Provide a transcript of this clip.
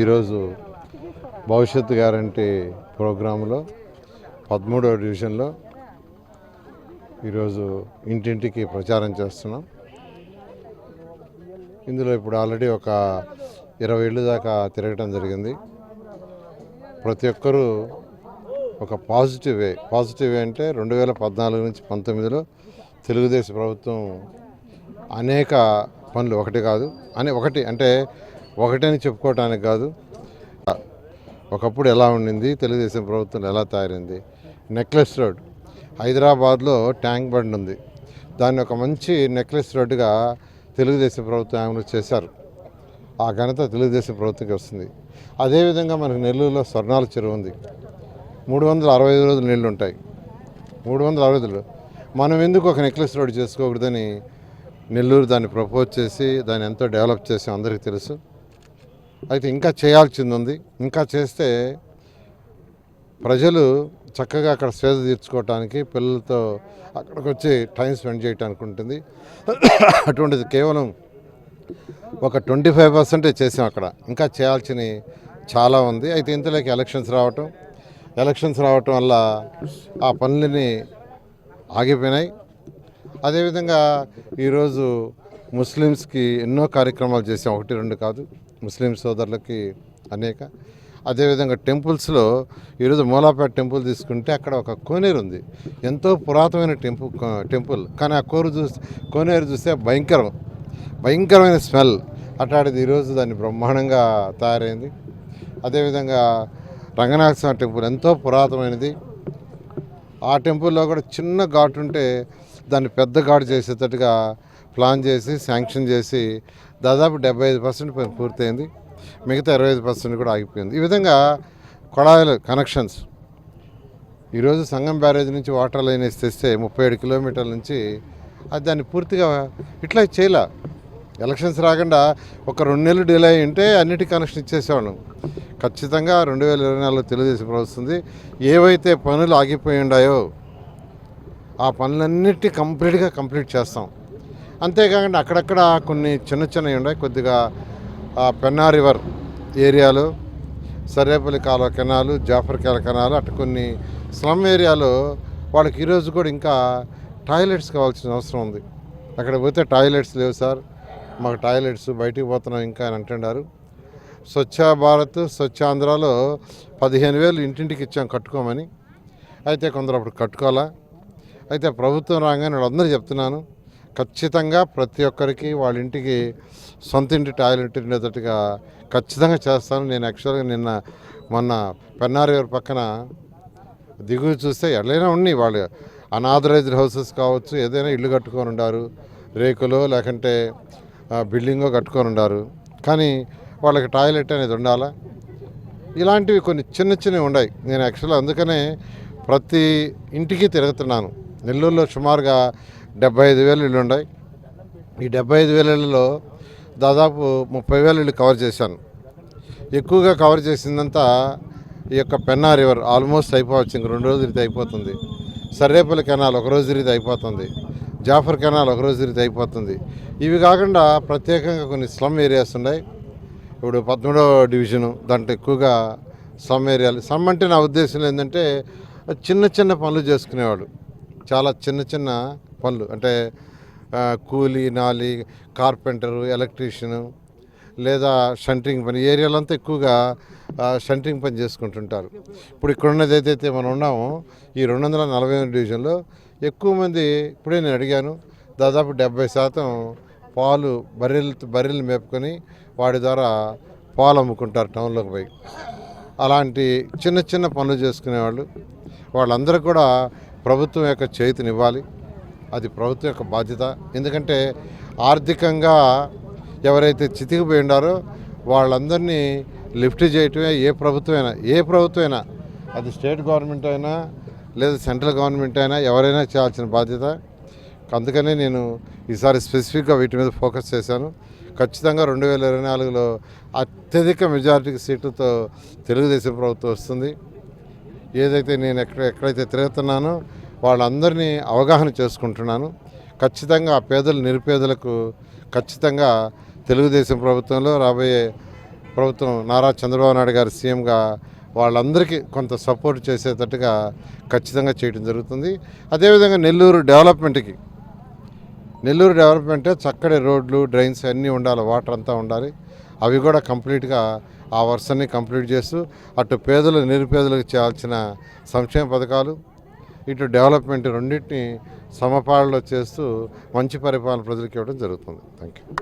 ఈరోజు భవిష్యత్తు గ్యారంటీ ప్రోగ్రాంలో పదమూడవ డివిజన్లో ఈరోజు ఇంటింటికి ప్రచారం చేస్తున్నాం. ఇందులో ఇప్పుడు ఆల్రెడీ ఒక ఇరవై ఏళ్ళు దాకా తిరగటం జరిగింది. ప్రతి ఒక్కరూ ఒక పాజిటివ్ వే పాజిటివ్ వే అంటే రెండు వేల పద్నాలుగు నుంచి పంతొమ్మిదిలో తెలుగుదేశం ప్రభుత్వం అనేక పనులు ఒకటి కాదు అని ఒకటి అంటే ఒకటని చెప్పుకోవటానికి కాదు. ఒకప్పుడు ఎలా ఉండింది? తెలుగుదేశం ప్రభుత్వం ఎలా తయారైంది? Necklace road. హైదరాబాద్లో ట్యాంక్ బండ్ ఉంది. దాన్ని ఒక మంచి నెక్లెస్ రోడ్డుగా తెలుగుదేశం ప్రభుత్వం అమలు చేశారు. ఆ ఘనత తెలుగుదేశం ప్రభుత్వంకి వస్తుంది. అదేవిధంగా మనకు నెల్లూరులో స్వర్ణాల చెరువు ఉంది. మూడు వందల అరవై ఐదు రోజులు నీళ్ళు ఉంటాయి. మూడు వందల అరవై ఐదులు మనం ఎందుకు ఒక నెక్లెస్ రోడ్ చేసుకోకూడదని నెల్లూరు దాన్ని ప్రపోజ్ చేసి దాన్ని ఎంతో డెవలప్ చేసి అందరికీ తెలుసు. అయితే ఇంకా చేయాల్సింది ఉంది ఇంకా చేస్తే ప్రజలు చక్కగా అక్కడ స్వేద తీర్చుకోవటానికి పిల్లలతో అక్కడికి వచ్చి టైం స్పెండ్ చేయడానికి ఉంటుంది. అటువంటిది కేవలం ఒక ట్వంటీ ఫైవ్ పర్సెంటే చేసాం అక్కడ. ఇంకా చేయాల్సినవి చాలా ఉంది. అయితే ఇంతలోకి ఎలక్షన్స్ రావటం ఎలక్షన్స్ రావటం వల్ల ఆ పనులని ఆగిపోయినాయి. అదేవిధంగా ఈరోజు ముస్లిమ్స్కి ఎన్నో కార్యక్రమాలు చేసాం. ఒకటి రెండు కాదు. ముస్లిం సోదరులకి అనేక. అదేవిధంగా టెంపుల్స్లో ఈరోజు మూలాపేట టెంపుల్ తీసుకుంటే అక్కడ ఒక కోనేరు ఉంది. ఎంతో పురాతనమైన టెంపుల్ టెంపుల్. కానీ ఆ కోరు చూస్తే కోనేరు చూస్తే భయంకరం. భయంకరమైన స్మెల్. అట్లాంటిది ఈరోజు దాన్ని బ్రహ్మాండంగా తయారైంది. అదేవిధంగా రంగనాథ స్వామి టెంపుల్ ఎంతో పురాతనమైనది. ఆ టెంపుల్లో కూడా చిన్న ఘాటు ఉంటే దాన్ని పెద్ద ఘాటు చేసేటట్టుగా ప్లాన్ చేసి శాంక్షన్ చేసి దాదాపు డెబ్బై ఐదు పర్సెంట్ పూర్తయింది. మిగతా ఇరవై ఐదు పర్సెంట్ కూడా ఆగిపోయింది. ఈ విధంగా కొళాయిల కనెక్షన్స్. ఈరోజు సంగం బ్యారేజ్ నుంచి వాటర్ లైన్ వేసి తెస్తే ముప్పై ఏడు కిలోమీటర్ల నుంచి అది దాన్ని పూర్తిగా ఇట్లా చేయలే. ఎలక్షన్స్ రాకుండా ఒక రెండు నెలలు డిలే ఉంటే అన్నిటి కనెక్షన్ ఇచ్చేసేవాళ్ళం. ఖచ్చితంగా రెండు వేల ఇరవై నాలుగులో తెలుగుదేశం ప్రభుత్వం ఏవైతే పనులు ఆగిపోయి ఉన్నాయో ఆ పనులన్నిటి కంప్లీట్గా కంప్లీట్ చేస్తాం. అంతేకాకుండా అక్కడక్కడ కొన్ని చిన్న చిన్నవి ఉన్నాయి. కొద్దిగా పెన్నా రివర్ ఏరియాలో సర్వేపల్లి కాలువ కెనాలు జాఫర్ కాల కెనాలు అటు కొన్ని స్లమ్ ఏరియాలో వాళ్ళకి ఈరోజు కూడా ఇంకా టాయిలెట్స్ కావాల్సిన అవసరం ఉంది. అక్కడ పోతే టాయిలెట్స్ లేవు సార్. మాకు టాయిలెట్స్ బయటికి పోతున్నాం ఇంకా అని అంటున్నారు. స్వచ్ఛ భారత్ స్వచ్ఛ ఆంధ్రాలో పదిహేను వేలు ఇంటింటికి ఇచ్చాం కట్టుకోమని. అయితే కొందరు అప్పుడు కట్టుకోవాలా? అయితే ప్రభుత్వం రాగానే వాళ్ళందరూ చెప్తున్నాను. ఖచ్చితంగా ప్రతి ఒక్కరికి వాళ్ళ ఇంటికి సొంత ఇంటి టాయిలెట్ ఉండేటట్టుగా ఖచ్చితంగా చేస్తాను. నేను యాక్చువల్గా నిన్న మొన్న పెన్నారివర్ పక్కన దిగువ చూస్తే ఎట్లయినా ఉన్నాయి. వాళ్ళు అనాథరైజ్డ్ హౌసెస్ కావచ్చు ఏదైనా ఇల్లు కట్టుకొని ఉండారు రేకులో లేకంటే బిల్డింగో కట్టుకొని ఉండారు. కానీ వాళ్ళకి టాయిలెట్ అనేది ఉండాలా? ఇలాంటివి కొన్ని చిన్న చిన్నవి ఉన్నాయి. నేను యాక్చువల్గా అందుకనే ప్రతి ఇంటికి తిరుగుతున్నాను. నెల్లూరులో సుమారుగా డెబ్బై ఐదు వేలు ఇళ్ళు ఉన్నాయి. ఈ డెబ్బై ఐదు వేలలో దాదాపు ముప్పై వేల ఇళ్ళు కవర్ చేశాను. ఎక్కువగా కవర్ చేసిందంతా ఈ యొక్క పెన్నా రివర్ ఆల్మోస్ట్ అయిపోవచ్చు ఇంక రెండు రోజులు తిరిగితే అయిపోతుంది. సర్రేపల్లి కెనాల్ ఒక రోజు తిరిగితే అయిపోతుంది. జాఫర్ కెనాల్ ఒక రోజు తిరిగితే అయిపోతుంది. ఇవి కాకుండా ప్రత్యేకంగా కొన్ని స్లమ్ ఏరియాస్ ఉన్నాయి. ఇప్పుడు పదమూడవ డివిజను దాంట్లో ఎక్కువగా సమ్ ఏరియాలు. సమ్ అంటే నా ఉద్దేశం ఏంటంటే చిన్న చిన్న పనులు చేసుకునేవాడు. చాలా చిన్న చిన్న పనులు. అంటే కూలీ నాలి కార్పెంటరు ఎలక్ట్రీషియను లేదా సెంట్రింగ్ పని ఏరియాలంతా ఎక్కువగా సెంట్రింగ్ పని చేసుకుంటుంటారు. ఇప్పుడు ఇక్కడున్నది ఏదైతే మనం ఉన్నామో ఈ రెండు వందల నలభై ఎనిమిది డివిజన్లో ఎక్కువ మంది ఇప్పుడే నేను అడిగాను దాదాపు డెబ్బై శాతం పాలు బర్రెలు బర్రెలు మేపుకొని వాడి ద్వారా పాలు అమ్ముకుంటారు టౌన్లోకి పోయి. అలాంటి చిన్న చిన్న పనులు చేసుకునేవాళ్ళు. వాళ్ళందరూ కూడా ప్రభుత్వం యొక్క చేతినివ్వాలి. అది ప్రభుత్వం యొక్క బాధ్యత. ఎందుకంటే ఆర్థికంగా ఎవరైతే చితికిపోయి ఉండారో వాళ్ళందరినీ లిఫ్ట్ చేయటమే ఏ ప్రభుత్వమైనా ఏ ప్రభుత్వమైనా అది స్టేట్ గవర్నమెంట్ అయినా లేదా సెంట్రల్ గవర్నమెంట్ అయినా ఎవరైనా చేయాల్సిన బాధ్యత. అందుకనే నేను ఈసారి స్పెసిఫిక్గా వీటి మీద ఫోకస్ చేశాను. ఖచ్చితంగా రెండు వేల ఇరవై నాలుగులో అత్యధిక మెజారిటీ సీట్లతో తెలుగుదేశం ప్రభుత్వం వస్తుంది. ఏదైతే నేను ఎక్కడ ఎక్కడైతే తిరుగుతున్నానో వాళ్ళందరినీ అవగాహన చేసుకుంటున్నాను. ఖచ్చితంగా ఆ పేదలు నిరుపేదలకు ఖచ్చితంగా తెలుగుదేశం ప్రభుత్వంలో రాబోయే ప్రభుత్వం నారా చంద్రబాబు నాయుడు గారు సీఎంగా వాళ్ళందరికీ కొంత సపోర్ట్ చేసేటట్టుగా ఖచ్చితంగా చేయడం జరుగుతుంది. అదేవిధంగా నెల్లూరు డెవలప్మెంట్కి నెల్లూరు డెవలప్మెంట్ చక్కటి రోడ్లు డ్రైన్స్ అన్నీ ఉండాలి వాటర్ అంతా ఉండాలి. అవి కూడా కంప్లీట్గా ఆ వర్షాన్ని కంప్లీట్ చేస్తూ అటు పేదలు నిరుపేదలకు చేయాల్సిన సంక్షేమ పథకాలు ఇటు డెవలప్మెంట్ రెండింటిని సమపాలలో చేస్తూ మంచి పరిపాలన ప్రజలకు ఇవ్వడం జరుగుతుంది. Thank you